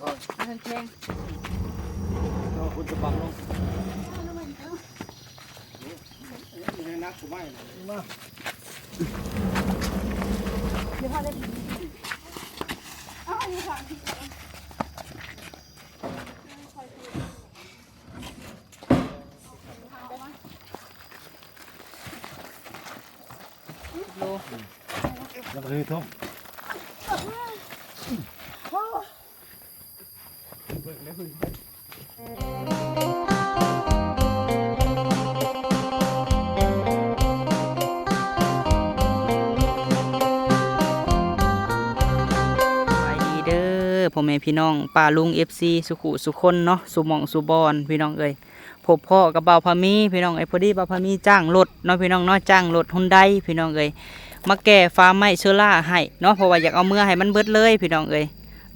ค่อางแข้งเอาคุณจะบังลงนี่ให้นักกูไม่นะนี่มาเดี๋ยวพอได้เอาอันนี้ก่อนแล้วก็เลยทุ่ม พี่น้องป้าลุงเอฟซีสุขุสุคนเนาะสุมองสุบอนพี่น้องเอ้ยพบพ่อกับเบาพามีพี่น้องเอ้พอดีเบาพามีจ้างรถเนาะพี่น้องเนาะจ้างรถฮุนไดพี่น้องเอ้ยมาแก่ฟ้าไหม้เชื้อราให้เนาะเพราะว่าอยากเอาเมื่อให้มันเบิดเลยพี่น้องเอ้ย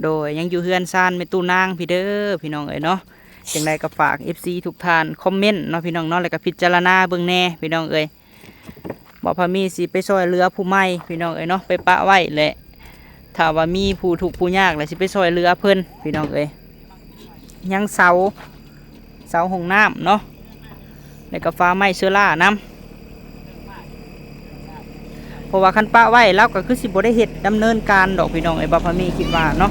โดยยังอยู่เฮือนซานไม่ตู้นางพี่เด้อพี่น้องเอ้ยเนาะจังใดก็ฝาก FC ทุกท่านคอมเมนต์เนาะพี่น้องเนาะแล้วก็พิจารณาเบิ่งแน่พี่น้องเอ้ยบ่าวพามีสิไปซอยเรือผู้ใหม่พี่น้องเอ้ยเนาะไปปะไว้แหละ ถ้าว่ามีผู้ถูกผู้ยากแล้วสิไปซอยเรือเพิ่นพี่น้องเอ้ยยังเสาเสาหงน้ำเนาะแล้วก็ฟ้าไม้เชื้อราน้ำเพราะว่าคันป้าไว้แล้วก็คือสิบ่ได้เห็ดดำเนินการดอกพี่น้องไอ้บัพพมีคิดว่าเนาะ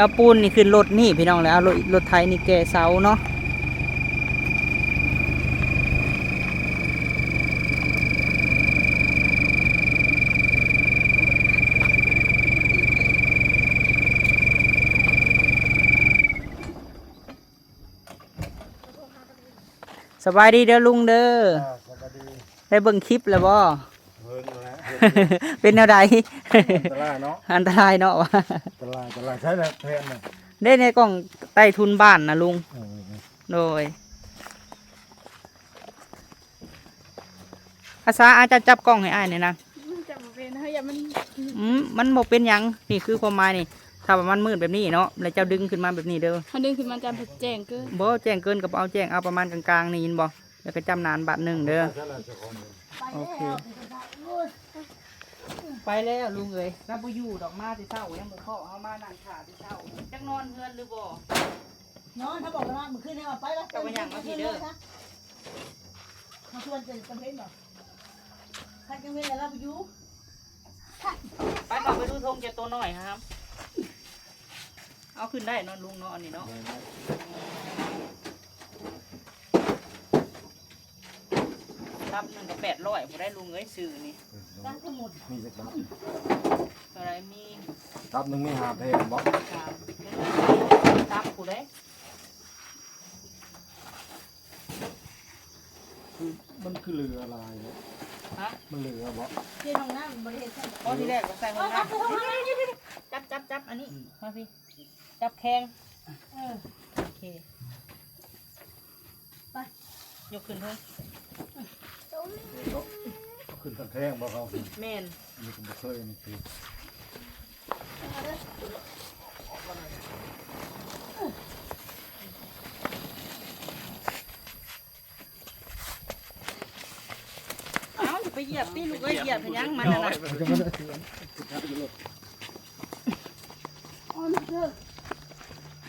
เอาปูนนี่ขึ้นรถนี่พี่น้องแล้วเอารถรถไทยนี่แก่เสาเนาะสบายดีเด้อลุงเด้ออ่าสวัสดีได้เบิ่งคลิปแล้วบ่เฮิงแล้ว เป็นแนวใดตลาดเนาะอันตรายเนาะวะตลาดตลาดใช่แล้วแพงเลยได้ในกล่องใต้ทุนบ้านนะลุง เออโดยอาสาอาจจะจับกล้องให้อ้ายเนี่อยนะมันจะมาเป็นเฮ้ยอย่ามันอืมมันบอกเป็นหยัง นี่คือความหมายนี่ ถ้าว่ามันมืดแบบนี้เนาะ แล้วเจ้าดึงขึ้นมาแบบนี้เด้อเขาดึงขึ้นมาจะแจ้งเกินบ่แจ้งเกินกับเอาแจ้งเอาประมาณกลางๆนี่ยินบ่แล้วก็จำนานบาทหนึ่งเด้อใช่แล้วเจ้าของเนี่ย โอเค ไปแล้วลุงเอ้ยรับบ่อยู่ดอกมาที่เช้ายังบ่เข้าเอามานั่งขาที่เช้าจักนอนเฮือนหรือบ่นอนถ้าบอกว่ามันขึ้นให้มาไปแล้วจะไปย่างมาพี่เด้อมาชวนจะจำเป็นหรอถ้าจำเป็นแล้วไปอยู่ไปก่อนไปดูธงเจะตัวหน่อยครับ เอาขึ้นได้เนอนลุงเนาะอันนี้เนาะ รับหนึ่งกับแปดร้อยผมได้ลุงเอ้ยซื้อนี่ตั้งทั้งหมดมีสักบาทอะไรมีรับหนึ่งมีหาเพลงบอกสามตับกูได้คือมันคือเรืออะไรเนี่ยฮะมันเรือบอกเจ้าห้องน้ำบริเวณอ๋อที่แรกก็ใส่ห้องน้ำจับจับจับอันนี้มาพี่จับแข้งเออโอเคไปยกขึ้นเถอะ ขึ้นตะแคงบอกเขาแม่นนี่ก็บ่เคยนี่คือเอ้าอย่าไปเหยียบพี่ลูกเอ้ยเหยียบให้ยังมันน่ะนะจะไม่ได้เสืออ๋อมันเกิน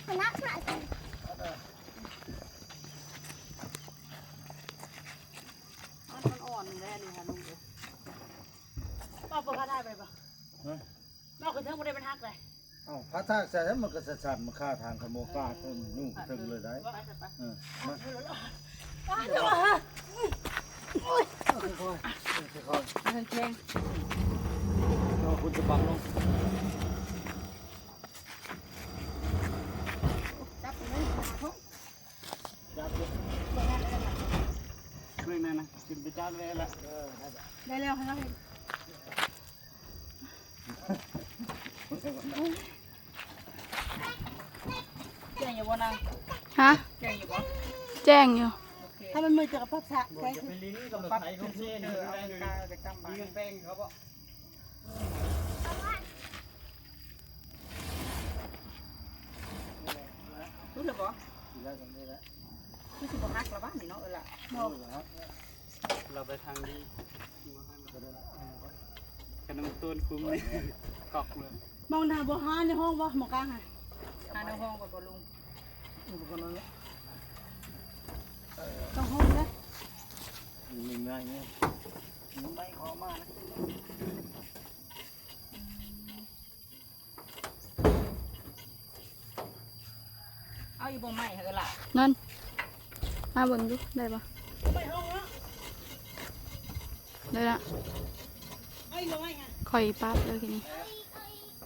พนักหนามันอ่อนแน่นี่ค่ะลุงเอ้ย ป้าปกได้ไปปะนอกจากเท่าบริเวณฮักเลย เอ้าพระธาตุใส่แล้วมันก็จะสั่นมาฆ่าทางขโมยกาต้นนู่นถึงเลยได้เออมาป้าจะมาค่อยๆค่อยทางแข้งๆเอาคุณจะบังลงจับตรงนี้หาทุกจับเลยขึ้นนั่นะขึ้นไปจับเลยละเออได้ได้แล้วค่ะแจ้ งอยู่บ่นางฮะแจ้งอยู่บ่แจ้งอยู่ถ้ามันมือเจอกับพักสะไปไปลิ้นกับปักเส้นเออเอาตาไปกำบังแป้งเขาบ่รู้เลยบ่ได้กันได้แล้วคือสิบ่ฮักละบ้านนี่เนาะเออล่ะเนาะเราไปทางดีขนมต้นคุ้มนี่กอกเลยมองหน้าบ่ฮานในห้องบ่หมอกลางฮะหาในห้องก่อนบ่ลุง ต้องห้องนะมีง่ายเนี่ยไม่ขอมานะเอาอีบ่ใหม่เออล่ะนั่นมาเบิ่งดูได้ปะไปห้องแล้วได้ละไอ้ลอยอะคอยปั๊บเลยทีนี้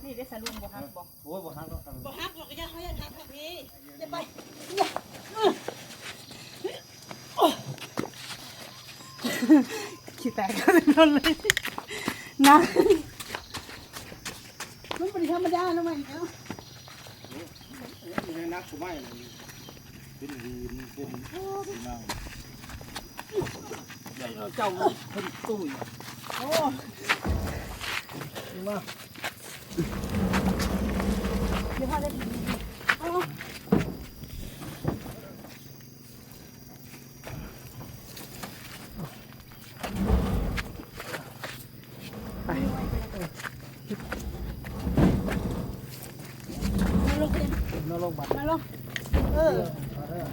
นี่ได้สะลุงบ่ฮักบ่โอ้ยบ่ฮักแล้วกันบ่ฮักหรอกอย่าเขาอย่าทักครับพี่อย่าไปขี้แตกกันเลยนะมันเป็นธรรมดาแล้วมั้งเนาะอยู่ในนักกูไม่เลยเป็นดีเป็นนั่งใหญ่เจ้าคนตุ้ยโอ้มา เดี๋ยวพอได้เอา มาลงกัน นรกบัด มาลงเออ มาเด้อ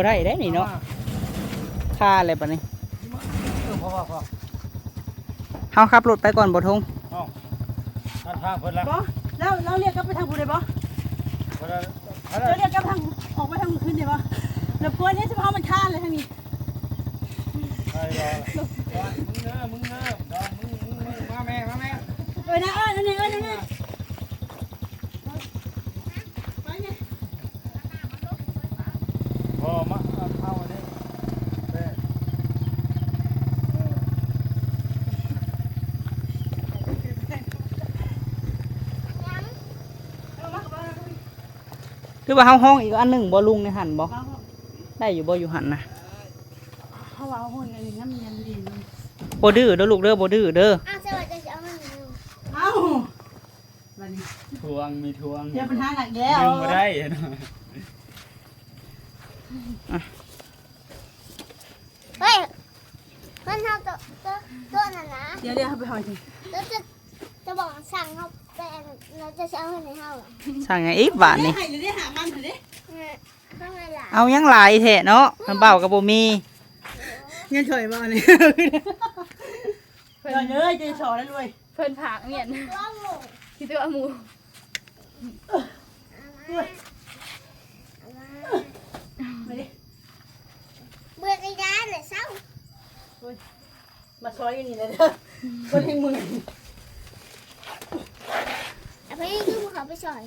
บ่ได้ได้นี่เนาะค่าอะไรปะนี่เออพอพอพอเฮาขับรถไปก่อนบ่ทงเอ้าท่านทางเพิ่นละบอแล้วเราเรียกกลับไปทางผู้ใดบอเพิ่นละเพิ่นเราละเรียกกลับทางออกไปทางคืนใช่บอแล้วกวนนี้จะพามันฆ่าเลยทางนี้ใครรอมึงเน้อมึงเน้อดองมึงมึงมึงมาแม่มาแม่เออนะเออนั่นนี่เออนั่นนี่ไปเนี่ย พอมาเข้าอันนี้แม่ เอามาเอามา หรือว่าเฮาห้องอีกอันหนึงบ่ลุงในหันบ่เอามาได้อยู่บ่อยู่หันนะเขาว่าหุ่นอันนี้น้ำยันดีบ่ดื้อเด้อลูกเด้อบ่ดื้อเด้ออ้าวสวัสดีจะเอามันอยู่เอ้าบัดนี้ทวงมีทวงเดี๋ยวปัญหาหนักแล้วดึงมาได้เนาะ เฮ้ยเพื่อนเขาตัวตัวตัวน่ะนะ เดี๋ยวเดี๋ยวไปหอยสิ แล้วจะจะบอกสั่งเขาแต่ เราจะเอาให้ในเฮาอะสั่งหยังอีกบาทนี่ให้หรือได้หามันเถอะดิเนี่ยข้างในหล่ะเอายังหลายแท้เนาะมันเบาก็บ่มีเงินเฉยบ่เนี่ยเดี๋ยวเนยจะสอนได้ด้วยเพิ่นผากเมียนร้องหมูที่ตัวหมูมาดิเบื่อกระยาเลยเศร้ามาซอยอยู่นี่เลยเด้อคนให้มือ แต่พี่คือภูเขาไปซอย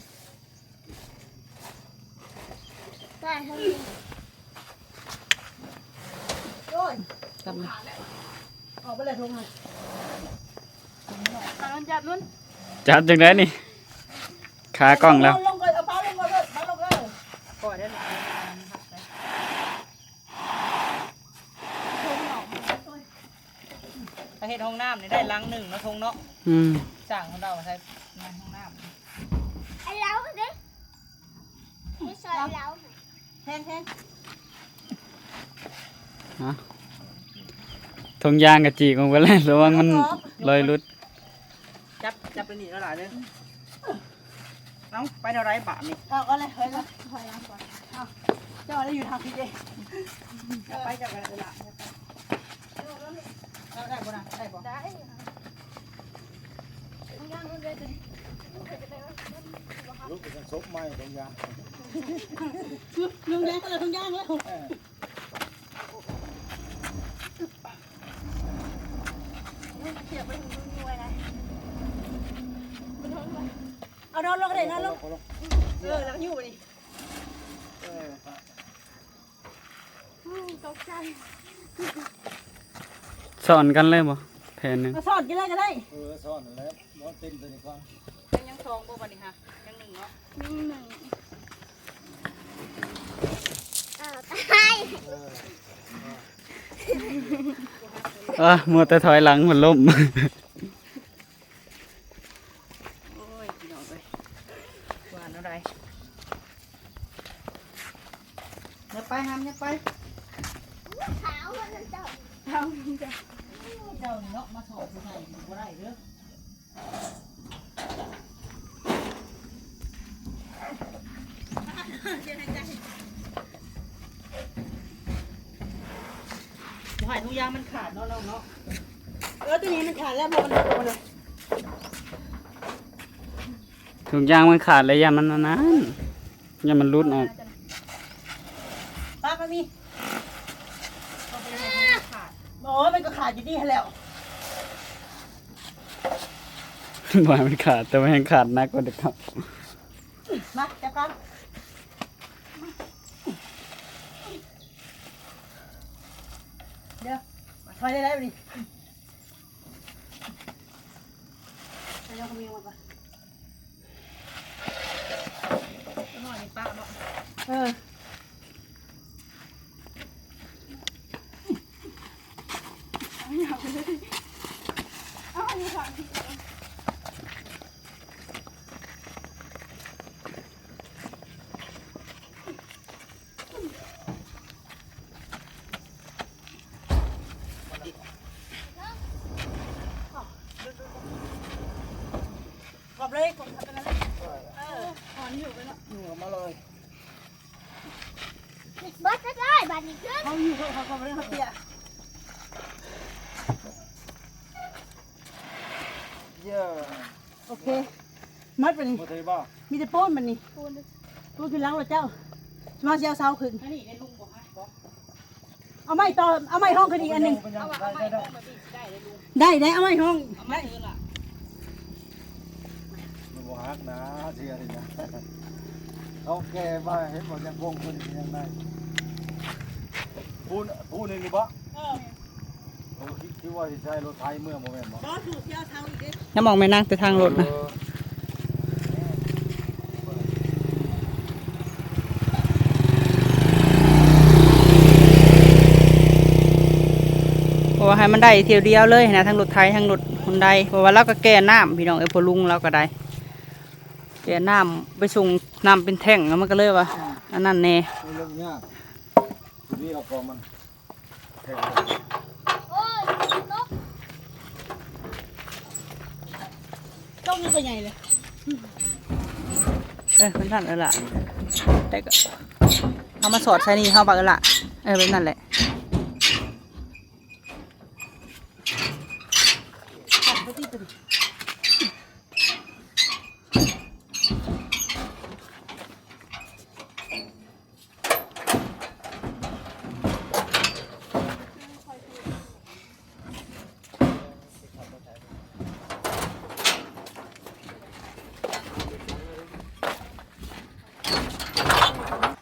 ได้เท่านี้โอ้ยครับออกไปเลยทุกคนตอนนั้นจับนุ่นจับจังได้นี่ขากล้องแล้วลงก่อนเอาป้าลงก่อนเลยป้าลงก่อนก็ได้ลูกโทรหนองถ้าเฮ็ดห้องน้ำนี่ได้ลังหนึงเนาะทงเนาะอืมจ้างของเราใช้ในห้องน้ำ ไอ้เล้าดิไปซอยเล้า แทนแทนทงยางกับจีกลงไปเลยระวังมันลอยลุด จับจับไปนี่แล้วหลายเด้อเอ้าไปเท่าไรบาทนี่เอาเอาเลยเฮ้ยละถอยหลังก่อนเอาเจ้าอะไรอยู่ทางพี่เจจับไปจับไปเออล่ะเอาได้บ่นะได้บ่ได้ลูกเป็นซบไม้ตรงยาง ลุงแดงก็เลยทุกอย่างแล้วเอานอนลงก็ได้นอนลงเออแล้วอยู่ไปดิตกใจสอนกันเลยบ่แผนหนึงสอดกันได้ก็ได้เออซ่อนแล้วมอนเต็มตัวนี้ก่อนยังยังทองบ่บัดนี้ฮะยังหนึ่งเนาะหนึ่ง อ้าวตายเอออะมัวแต่ถอยหลังมันล่มโอ้ยพี่น้องเอ้ยหวานอะไรอย่าไปห้ามอย่าไปขาวมันจะเจ้านี่เนาะมาสอบผู้ใหญ่บ่ได้เด้อบ่ให้ทุกอย่างมันขาดเนาะเราเนาะเออตัวนี้มันขาดแล้วพอมันโตเลยถุงยางมันขาดเลยยามันอันนั้นยามันรุดออกป้าก็มีโอ้ยมันก็ขาดอยู่นี่แล้วบ่ให้มันขาดแต่ว่ายังขาดนักกว่าเด็กครับ มาจับกันเดี๋ยวถ อยได้แล้วดิไปเอาขมิ้นมาก่อนหน่อยป้าบอกเออ เลยขอบไปแล้วเออถอนอยู่ไปแล้วเหงื่อมาเลยเบิดก็ได้บัดนี้ขึ้นเขาอยู่เขาเขาไม่ได้เขาเตี้ยเยอะโอเคมัดไปนี่มาเทบ้ามีแต่โป้นมันนี่โป้นขึ้นหล้างแล้วเจ้ามาเชียวเสาขึ้นอันนี้ได้ลุงบอกฮะบอกเอาไม้ต่อเอาไม้ห้องขึ้นอีกอันหนึ่งเอาว่าเอาไม้เอามาบีบได้เลยลุงได้ได้เอาไม้ห้องเอาไม้เออล่ะ มันบ่ฮักนะเสียนี่นะเขาแก่มาเห็นบอกยังวงคนยังไงพูดพูดนี่บ่เออเขาคิดคิดว่าสิใช้รถไทยเมื่อโมเมนต์บ่บอสสูเชียวเสาอีกเด้น้ำมองไม่นั่งแต่ทางรถนะเพราะว่าให้มันได้เที่ยวเดียวเลยนะทั้งรถไทยทั้งรถคนใดเพราะว่าเราก็แก้น้ำพี่น้องไอ้พอลุงเราก็ได้ แก้น้ำไปส่งน้ำเป็นแท่งแล้วมันก็เลยว่าอันนั้นแน่ไม่เรื่องยากทีนี้เอาพอมันแทงโอ้ยนกต้องนี่ก็ใหญ่เลย เออเป็นนั่นเออล่ะแต่ก็เอามาสอดใส่นี่เข้าไปเออล่ะ เออเป็นนั่นแหละ ตัดไปที่ตัวนี้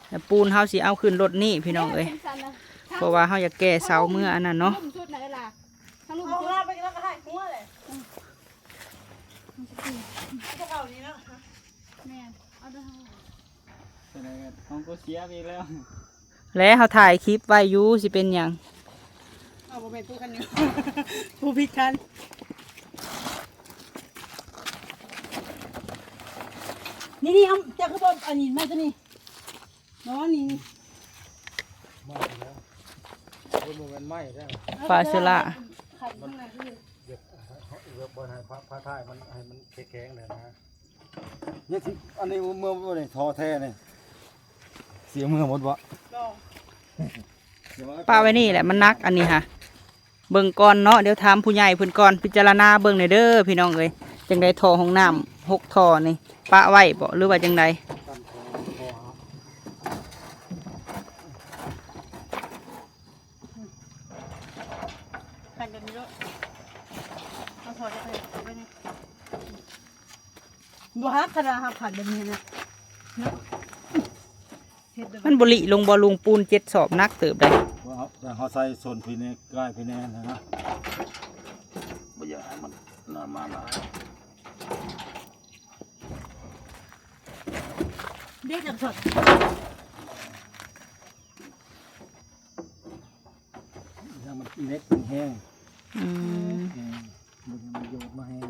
แล้วปู นเฮาสิเอาขึ้นรถนี่พี่น้องเอ้ยสั่นนะเพราะว่าเฮาอยากแก้เสาเมื่ออันนั้นเนาะลุ่มชุดไหนล่ะทั้งลุ่มเอาชุดลาไปแล้วก็ได้หัวเลยพวกเรานี่เนาะแม่เอาเด้อเป็นไงกันของกูเสียไปอีกแล้วแล้วเฮาถ่ายคลิปไว้อยู่สิเป็นหยังเอาบ่แม่นผู้กันอยู่ผู้พิการนี่นี่เอาจากข้างบนอันนี้มาตัวนี้เนาะนี่นี่ไม่แล้วโมเมนต์ไม่แล้วฟาเซล่าไข่ข้างในนี่เดี๋ยวเดี๋ยวบอลให้พระพระท่ายมันให้มันแข็งๆเลยนะเนี่ยที่อันนี้เมื่อวันนี้ทอแท้เนี่ยเสียเมื่อหมดวะรอป้าไว้นี่แหละมันนักอันนี้ค่ะเบิ่งก่อนเนาะเดี๋ยวถามผู้ใหญ่เพิ่นก่อนพิจารณาเบิ่งหน่อยเด้อพี่น้องเอ้ยจังไดท่อห้องน้ำหกท่อนี่ป้าไว้บ่หรือว่าจังได ตั้งคอคอหา ขันแบบนี้ด้วยเอาถอดจะไปไปนี่ บัวฮักขนาดฮักขันแบบนี้นะเนาะเฮ็ดแบบมันบ่ลิลงบ่ลุงปูนเจ็ดสอบนักเติบได้ว่าเขาแต่เขาใส่ส่วนพีเนกล้พีเนนะนะไม่อยากให้มันนานมาหลายเด็กจับสดยังมันอีเล็กเป็นแห้งอืมอืมมันยังมาโยนมาแห้ง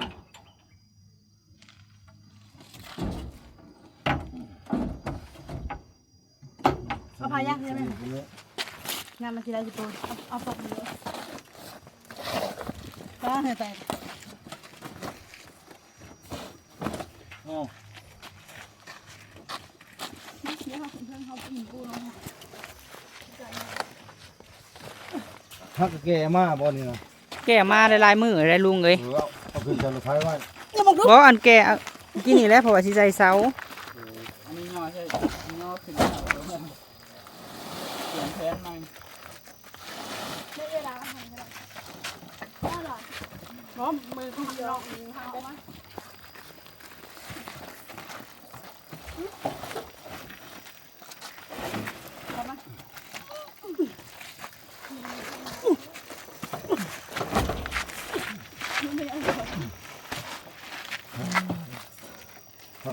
เอาพายักใช่ไหม สนิทเลย งานมาทีไรสิโปนเอาเอาปกเลยป้าเนี่ยแต่อ๋อเดี๋ยวเพื่อนเขาปีนกูลงมาฮักกะแก่มาบ่นี่นะแก่มาหลายๆมื้อเลยลุงเอ้ยหรือว่าเอาขึ้นจะรถไฟไว้บ่อันแก่เอากินนี่แหละเพราะว่าสิใส่เสา อันนี้ย่อใช่ย่อขึ้นแล้วเพื่อนเปลี่ยนแผนใหม่ ไม่เวลาทำก็ได้ก็หรอ พร้อมมือข้างนอก มือเขามา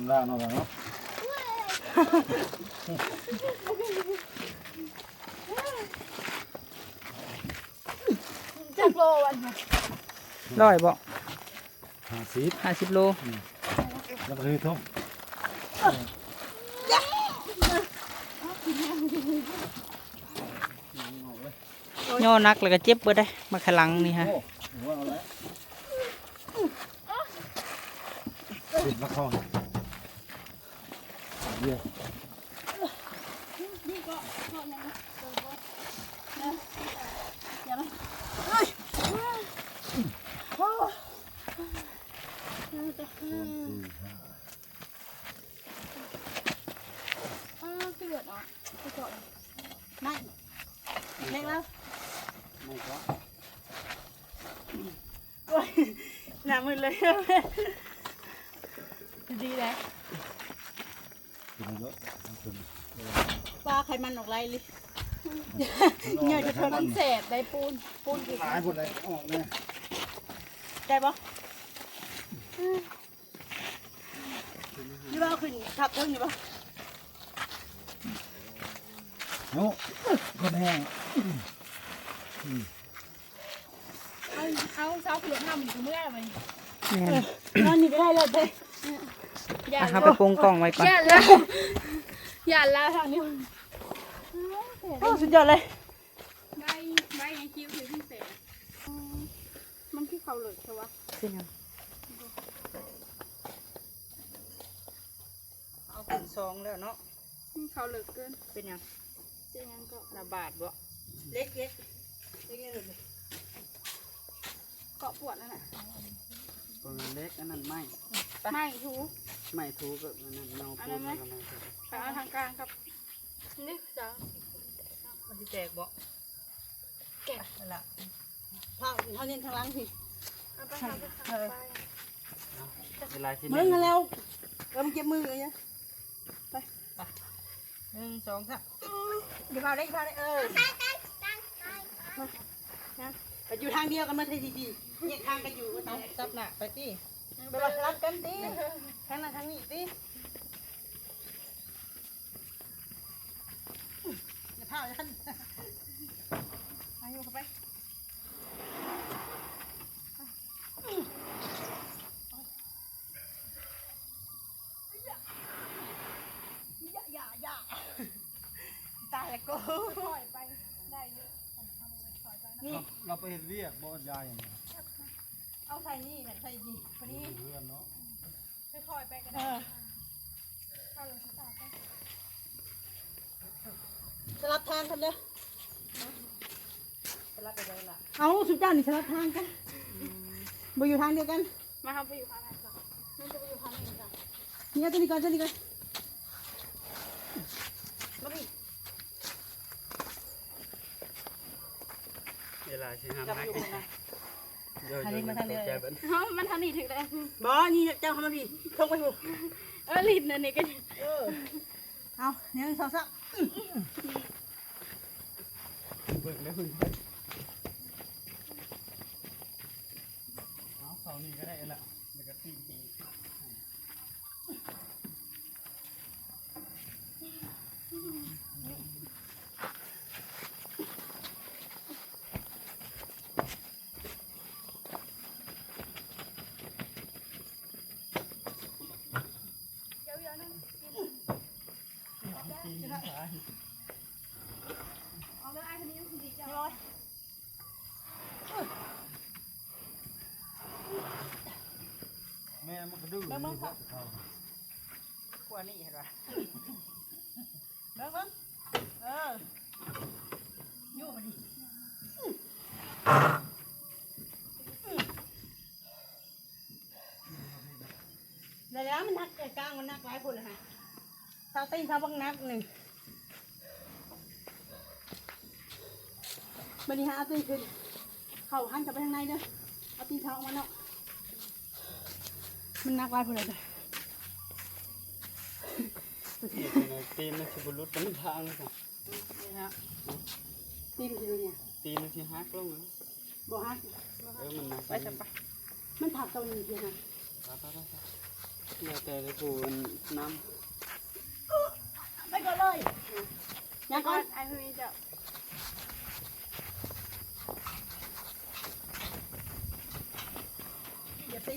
ทำร่างเนาะเนาะจากโลวันมาร้อยบ่ห้าสิบ50โลแล้วก็เลยทุ่มย่อนักแล้วก็เจ็บเบิดได้มาขลังนี่ฮะโอ้หัวเอาแล้วติดมาคล้อง เดี๋ยวนี่ก็ก็ยังนะอย่ามาอ้าว เกิดอะไปก่อนนั่นเล็กแล้วไม่ก็โอ้ยหน้ามืดเลยดีแล้วกินเยอะกินปลาไขมันออกไรเลยเยอะจะทมันเศษได้ปูนปูนอีกหลายหมดเลยออกเนี่ยได้ปะนี่ว่าเอาขึ้นทับเทิงนี่ปะโน้คนแห้งเอาเอาเช้าเผือกห้ามันก็เมื่อยไปแม่นนอนนี่ก็ได้เลยเด้ อย่าอะเอาไปปรุงกล่องไว้ก่อนอย่าแล้วอย่าแล้วทางนี้โอ้สุดยอดเลยใบใบยังคิ้วถือพิเศษมันคือเขาเลยใช่ปะเป็นหยังเอาขึ้นซองแล้วเนาะเขาเหลือเกินเป็นหยังเจ๊ยังก็ระบาดบ่เล็กเล็กเล็กเล็กเลยเกาะปวดนั่นแหละปืนเล็กอันนั้นไม่ไม่ทู ไม่ถูกกับอันนั้นเงาปูนกับไม่ถูกไปเอาทางกลางครับ นี่จ้ามันสิแตกบ่แกะนั่นล่ะผ้าเท่านี้ทางหล่างสิเอาไปทำไปทำไปเวลาที่มึงกันแล้วเราเก็บมือเลยเนี่ยหนึ่งสองสามเดี๋ยวพาได้พาได้เออไปอยู่ทางเดียวกันมาทีทีทีแยกทางกันอยู่เอาซับหน้าไปติไปว่ารับกันตี ทางนั้นทางนี้ตีอย่าพาอย่าทันอายุเข้าไปอย่าอย่าอย่าตายแล้วกูปล่อยไปได้เยอะนี่เราไปเห็นเรียกบ่ยายอย่างนี้เอาใส่นี่แหละใส่นี่พอดี เพื่อนเนาะ ค่อยๆไปก็เอได้อถ้าลงที่ตาก็สลับทางกันเด้อไปรับไปได้ล่ะเอาสุดเจ้านี่สลับทางกันมาอยู่ทางเดียวกัน มาทำไปอยู่ทางไหนก่อนมันจะไปอยู่ทางไหนก่อนเนี่ยตัวนี้ก่อนตัวนี้ก่อนมาดิเวลาที่ห้ามจับให้อยู่คนนะเย อะอันนี้มาทางเดียวใจเบิ้ลเฮ้ยมันทางนี้ถึงได้บอนี่เจ้าเข้ามาพี่ทงไปหูเออลิ้นอันนี้ก็เออเอาเนี่ยสองสามเบิ้ลแล้วคุณเอาเสานี่ก็ได้ละแล้วก็ตีตี เอาเลยไอ้คนนี้มันดีจัง แม่มันก็ดื้อแม่มันก็เขากว่านี่เห็นป่ะเบิ่งเบิ่งเอออยู่มาดิเดี๋ยวแล้วมันนักไอ้กลางมันนักหลายคนเลยฮะเท้าตีนเท้าบังนักหนึ่งบันนี้ฮะเอาตีนขึ้นเข่าหันกลับไปทางในเด้อเอาตีนเท้าออกมาเนาะ มันนักหลายคนเลยเด้อตีนมันสิบุรุษเป็นทางเลยค่ะนี่ฮะตีนมันจะดูเนี่ยตีนมันสิฮักลงนะบ่ฮักเออมันนะ ไปจะไป มันถักตัวนี้เพียงฮะ ไปไปไปเดี๋ยวแต่จะถูนน้ ไปก่อนเลยยังก่อน ไอ้คนนี้จะ อย่าตี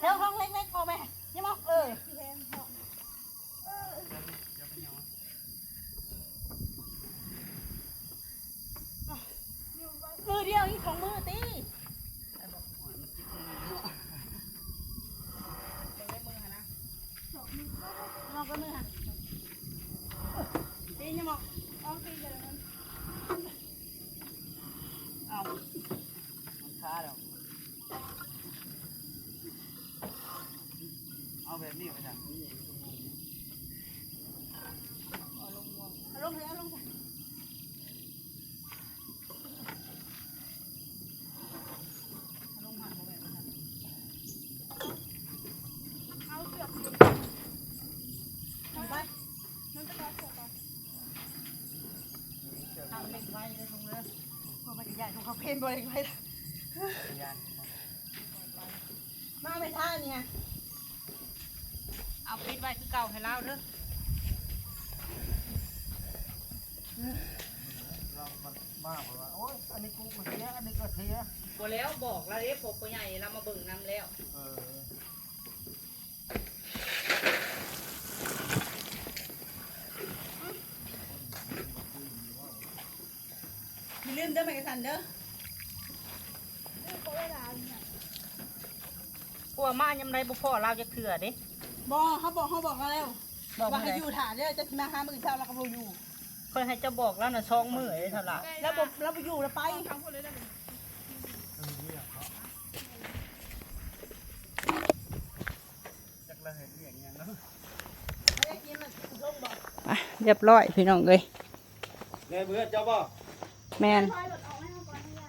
เท่าห้องเล็กๆพอไหมยังมองเออมือเดียวอีกของมือตีลองกันมือฮะตียังมอง เอาตีกันแล้ว เอามันค้าแล้ว เอาแบบนี้ไปจ้ะนี่ เอาลงเลยเอาลงเลย เอาเสือก ไป มันจะรอเสือกก่อน ทำเล็กไว้เลยลงเลยพอมันใหญ่ของ เขาเพนบริไว้ยานมาไม่ท่าเนี่ย เอาปิดไว้คือเก่าให้เราเด้อเรามันมากกว่าโอ๊ยอันนี้กูก็เสียอันนี้ก็เสียบ่แล้วบอกแล้วเด้ผมผู้ใหญ่เรามาเบิ่งนำแล้ว เอออย่าลืมเด้อแมกระสันเด้อเขาเวลาเนี่ยกลัวมายำไรบ่พ่อเราจะเถื่อเด้ บอกเขาบอกเขาบอกเราแล้วบอกว่าว่าให้อยู่ฐานเนี่ยจะมาหามือเช้าแล้วก็บ่อยู่คอยให้เจะบอกแล้วน่ะช่องมือเด้เท่าไหร่แล้วบ่แล้วบ่อยู่แล้วไปทำคนเลยได้ไหมจักระเห็ดเรียกอย่างเนาะไม่ได้กินมันลงบอกอะเรียบร้อยพี่น้องเอ้ยแม่เบื่อเจ้าบ่แม่นคอยหลดออกให้เขาก่อนให้ได้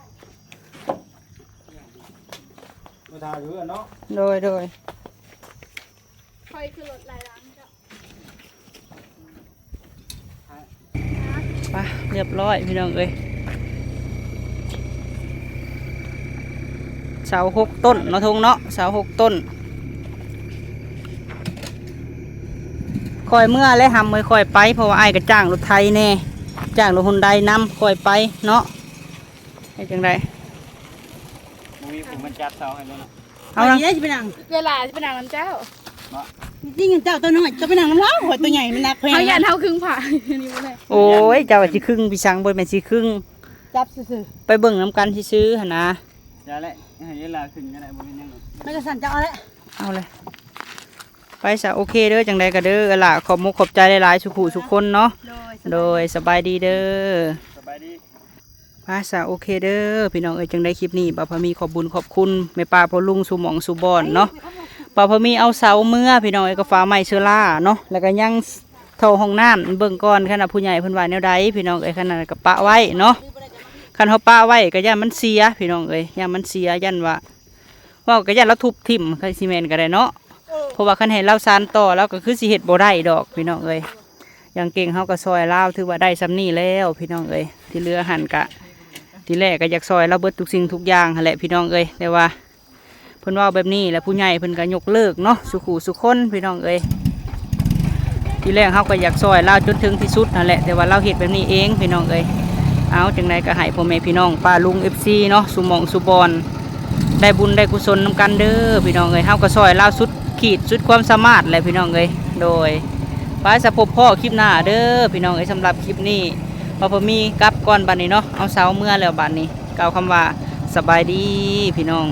มาทาอยู่อะเนาะโดยโดย คอยคือหลดหลายล้านจ้ะไปเรียบร้อยพี่น้องเอ้ยเสาหกต้นเนาะทงเนาะเสาหกต้นคอยเมื่อและหำมือคอยไปเพราะว่าไอ้ายก็จ้างรถไทยแน่จ้างรถฮุนไดนำคอยไปเนาะให้จังไดมึงมีผมมันจัดเสาให้แล้วนะเอาละไปได้จะไปนั่งเวลาจะเป็นนางน้ำเจ้า จริงๆเจ้าตัวน้อยจะไปนั่งน้ำเล้าหัวตัวใหญ่มันหนักแพงเขายันเท่าครึ่งผ่าอันนี้ไม่ได้โอ้ยเจ้าว่าสิครึ่งพี่ช้างบ่แม่นสิครึ่ง จับซื่อไปเบิ่งน้ำกันซื้อๆหั่นนะจะแหละให้เวลาขึ้นก็ได้บ่เป็นหยังหรอกๆแม่กระสันเจ้าเอาละเอาเลย ไปซะโอเคเด้อจังใดก็เด้อเอาล่ะขอบมุกขอบใจหลายๆสุขุสุกคนเนาะ โดย โดยสบายดีเด้อ สบายดี ภาษาโอเคเด้อพี่น้องเอ้ยจังได้คลิปนี้บ่าวพะมีขอบบุญขอบคุณแม่ป้าพ่อลุงสุหมองสุบอนเนาะ บ่าวพมีเอาเสาเมื่อพี่น้องเอก็ฟ้าไม้เชื้อราเนาะแล้วก็ยังเท่าห้องน้ำเบิ่งก่อนขนาดผู้ใหญ่เพิ่นว่าแนวใดพี่น้องเอ้ยขนาดก็ปะไว้เนาะคันเฮาปะไว้ก็ย่านมันเสียพี่น้องเอ้ยย่านมันเสียย่านว่าว่าก็ย่านเราทุบทิ่มคซีเมนต์ก็ได้เนาะเพราะว่าคันให้เราซานต่อแล้วก็คือสิเฮ็ดบ่ได้ดอกพี่น้องเอ้ยอย่างเก่งเฮาก็ซอยลาวถือว่าได้ซำนี้แล้ว พี่น้องเอ้ยที่เหลือหันกะ ที่แรกก็อยากซอยเราเบิดทุกสิ่งทุกอย่างแหละพี่น้องเอ้ยแต่ว่า เพิ่นว่าแบบนี้แล้วผู้ใหญ่เพิ่นก็ยกเลิกเนาะสุขุสุคนพี่น้องเอ้ยที่แรกเฮาก็อยากซอยเราจนถึงที่สุดนั่นแหละแต่ว่าเราเฮ็ดแบบนี้เองพี่น้องเอ้ยเอาจังไดก็ให้พ่อแม่พี่น้องป้าลุง FC เนาะสุมองสุบอนได้บุญได้กุศลนำกันเด้อพี่น้องเอ้ยเฮาก็ซอยเล่าสุดขีดสุดความสามารถแหละพี่น้องเอ้ยโดยไปสะพบพ่อคลิปหน้าเด้อพี่น้องเอ้ยสำหรับคลิปนี้พอพอมีกลับก่อนบัดนี้เนาะเอาเสาเมื่อแล้วบัดนี้กล่าวคำว่าสบายดีพี่น้อง